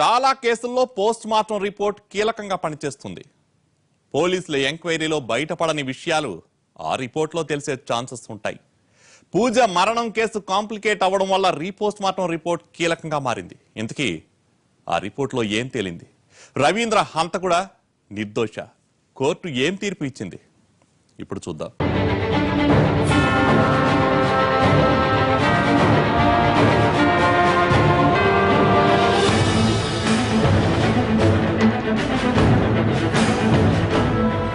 చాలా కేసుల్లో post mortem report కీలకంగా పనిచేస్తుంది. పోలీసుల ఎంక్వైరీలో బయటపడని విషయాలు ఆ రిపోర్ట్లో తెలిసే ఛాన్సెస్ ఉంటాయి. పూజ మరణం కేసు కాంప్లికేట్ అవ్వడం వల్ల రీపోస్ట్ మార్టం రిపోర్ట్ కీలకంగా మారింది. ఇంతకీ ఆ రిపోర్ట్లో ఏం తేలింది? రవీంద్ర హంత కూడా నిర్దోష. కోర్టు ఏం తీర్పు ఇచ్చింది? ఇప్పుడు చూద్దాం.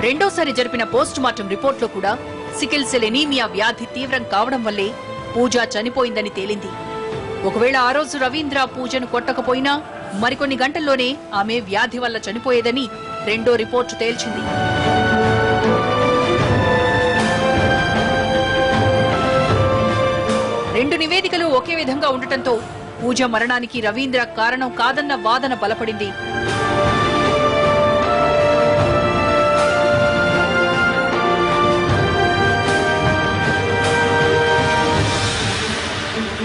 రెండోసారి జరిపిన పోస్ట్ మార్టం రిపోర్ట్లో కూడా సికిల్ సెల్ ఎనీమియా వ్యాధి తీవ్రం కావడం వల్లే పూజ చనిపోయిందని తేలింది. ఒకవేళ ఆ రోజు రవీంద్ర పూజను కొట్టకపోయినా మరికొన్ని గంటల్లోనే ఆమె వ్యాధి వల్ల చనిపోయేదని రెండో రిపోర్టు తేల్చింది. రెండు నివేదికలు ఒకే విధంగా ఉండటంతో పూజ మరణానికి రవీంద్ర కారణం కాదన్న వాదన బలపడింది.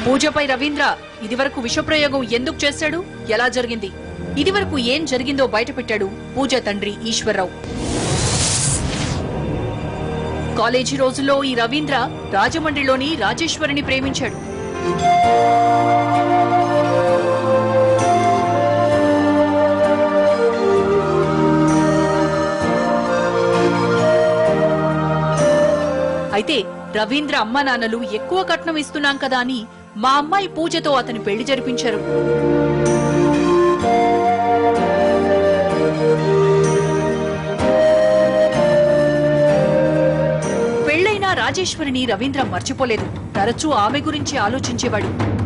పూజపై రవీంద్ర ఇదివరకు విషప్రయోగం ఎందుకు చేశాడు? ఎలా జరిగింది? ఇదివరకు ఏం జరిగిందో బయటపెట్టాడు పూజ తండ్రి ఈశ్వర్రావు. కాలేజీ రోజుల్లో ఈ రవీంద్ర రాజమండ్రిలోని రాజేశ్వరిని ప్రేమించాడు. అయితే రవీంద్ర అమ్మానాన్నలు ఎక్కువ కట్నం ఇస్తున్నాం కదా అని మా అమ్మాయి పూజతో అతని పెళ్ళి జరిపించారు. పెళ్ళైన రాజేశ్వరిని రవీంద్ర మర్చిపోలేదు. తరచూ ఆమె గురించి ఆలోచించేవాడు.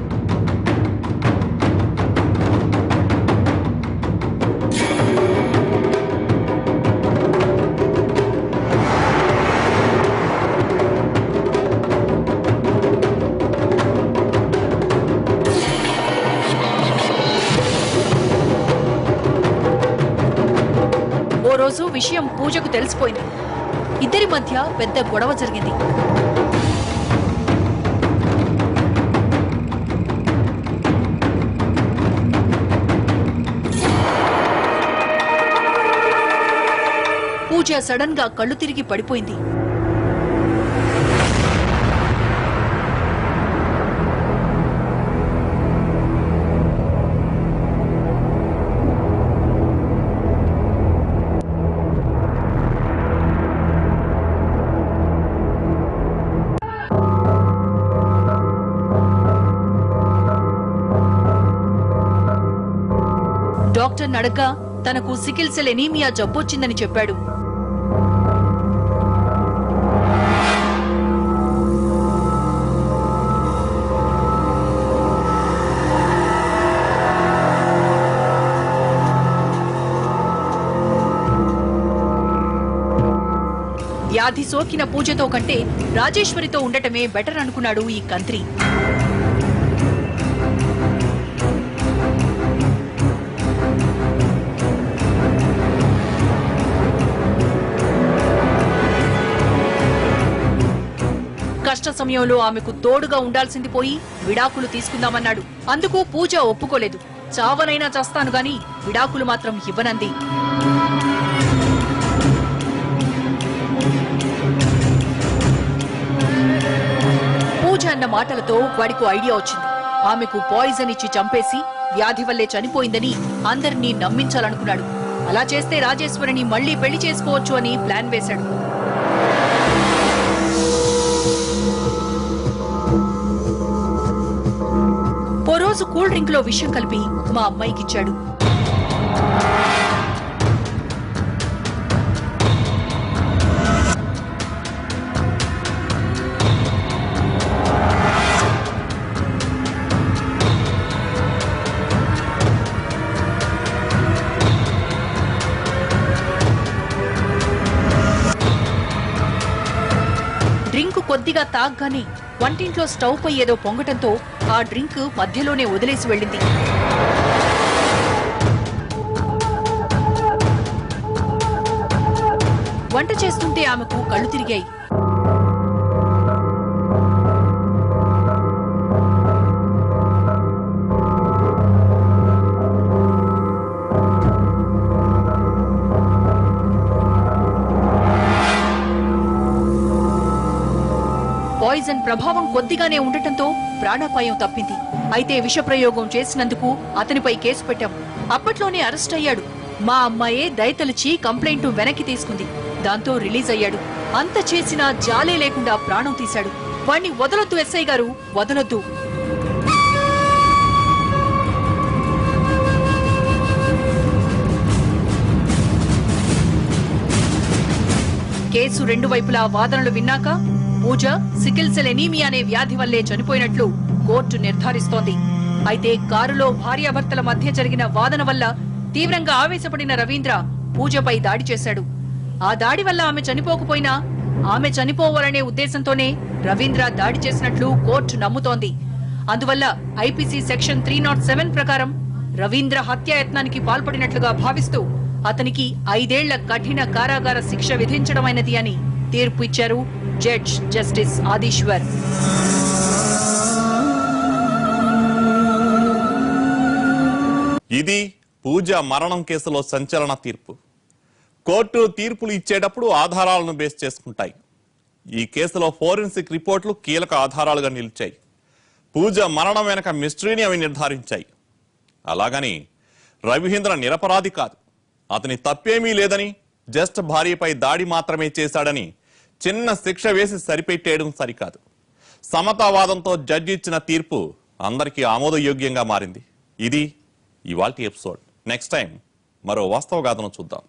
విషయం పూజకు తెలిసిపోయింది. ఇద్దరి మధ్య పెద్ద గొడవ జరిగింది. పూజ సడన్గా కళ్ళు తిరిగి పడిపోయింది. డాక్టర్ నడగ్గా తనకు సికిల్ సెల్ ఎనీమియా జబ్బొచ్చిందని చెప్పాడు. వ్యాధి సోకిన పూజతో కంటే రాజేశ్వరితో ఉండటమే బెటర్ అనుకున్నాడు ఈ కంత్రి. కష్ట సమయంలో ఆమెకు తోడుగా ఉండాల్సింది పోయి విడాకులు తీసుకుందామన్నాడు. అందుకు పూజ ఒప్పుకోలేదు. చావనైనా చేస్తాను గాని విడాకులు మాత్రం ఇవ్వనంది. పూజ అన్న మాటలతో వాడికి ఐడియా వచ్చింది. ఆమెకు పాయిజన్ ఇచ్చి చంపేసి వ్యాధి వల్లే చనిపోయిందని అందరినీ నమ్మించాలనుకున్నాడు. అలా చేస్తే రాజేశ్వరిని మళ్ళీ పెళ్ళి చేసుకోవచ్చు అని ప్లాన్ వేశాడు. రోజు కూల్ డ్రింక్లో విషయం కలిపి మా అమ్మాయికి ఇచ్చాడు. డ్రింక్ కొద్దిగా తాగ్గానే వంటింట్లో స్టవ్ పై ఏదో పొంగటంతో ఆ డ్రింక్ మధ్యలోనే వదిలేసి వెళ్ళింది. వంట చేస్తుంటే ఆమెకు కళ్ళు తిరిగాయి. పాయిజన్ ప్రభావం కొద్దిగానే ఉండటంతో ప్రాణాపాయం తప్పింది. అయితే విషప్రయోగం చేసినందుకు అతనిపై కేసు పెట్టాం. అప్పట్లోనే అరెస్ట్ అయ్యాడు. మా అమ్మాయే దయతలిచి కంప్లైంట్ వెనక్కి తీసుకుంది. దాంతో రిలీజ్ అయ్యాడు. అంత చేసినా జాలే లేకుండా ప్రాణం తీశాడు. వాణ్ణి వదలొద్దు ఎస్ఐ గారు. వదలొద్దు. కేసు రెండు వైపులా వాదనలు విన్నాక పూజ సికిల్ సెల్ ఎనీమియా అనే వ్యాధి వల్లే చనిపోయినట్లు కోర్టు నిర్ధారిస్తోంది. అయితే కారులో భార్యాభర్తల మధ్య జరిగిన వాదన వల్ల తీవ్రంగా ఆవేశపడిన రవీంద్ర పూజపై దాడి చేశాడు. ఆ దాడి వల్ల ఆమె చనిపోకపోయినా ఆమె చనిపోవాలనే ఉద్దేశంతోనే రవీంద్ర దాడి చేసినట్లు కోర్టు నమ్ముతోంది. అందువల్ల IPC section three nought seven ప్రకారం రవీంద్ర హత్యాయత్నానికి పాల్పడినట్లుగా భావిస్తూ అతనికి ఐదేళ్ళ కఠిన కారాగార శిక్ష విధించడమైనది అని తీర్పు ఇచ్చారు జడ్జ్ జస్టిస్ ఆదీశ్వర్. ఇది పూజ మరణం కేసులో సంచలన తీర్పు. కోర్టు తీర్పులు ఇచ్చేటప్పుడు ఆధారాలను బేస్ చేసుకుంటాయి. ఈ కేసులో ఫోరెన్సిక్ రిపోర్ట్లు కీలక ఆధారాలుగా నిలిచాయి. పూజ మరణం వెనక మిస్టరీని అవి నిర్ధారించాయి. అలాగని రవిహేంద్ర నిరపరాధి కాదు. అతని తప్పేమీ లేదని జస్ట్ భార్యపై దాడి మాత్రమే చేశాడని చిన్న శిక్ష వేసి సరిపెట్టేయడం సరికాదు. సమతావాదంతో జడ్జి ఇచ్చిన తీర్పు అందరికీ ఆమోదయోగ్యంగా మారింది. ఇది ఇవాల్టి ఎపిసోడ్. నెక్స్ట్ టైం మరో వాస్తవ గాథను చూద్దాం.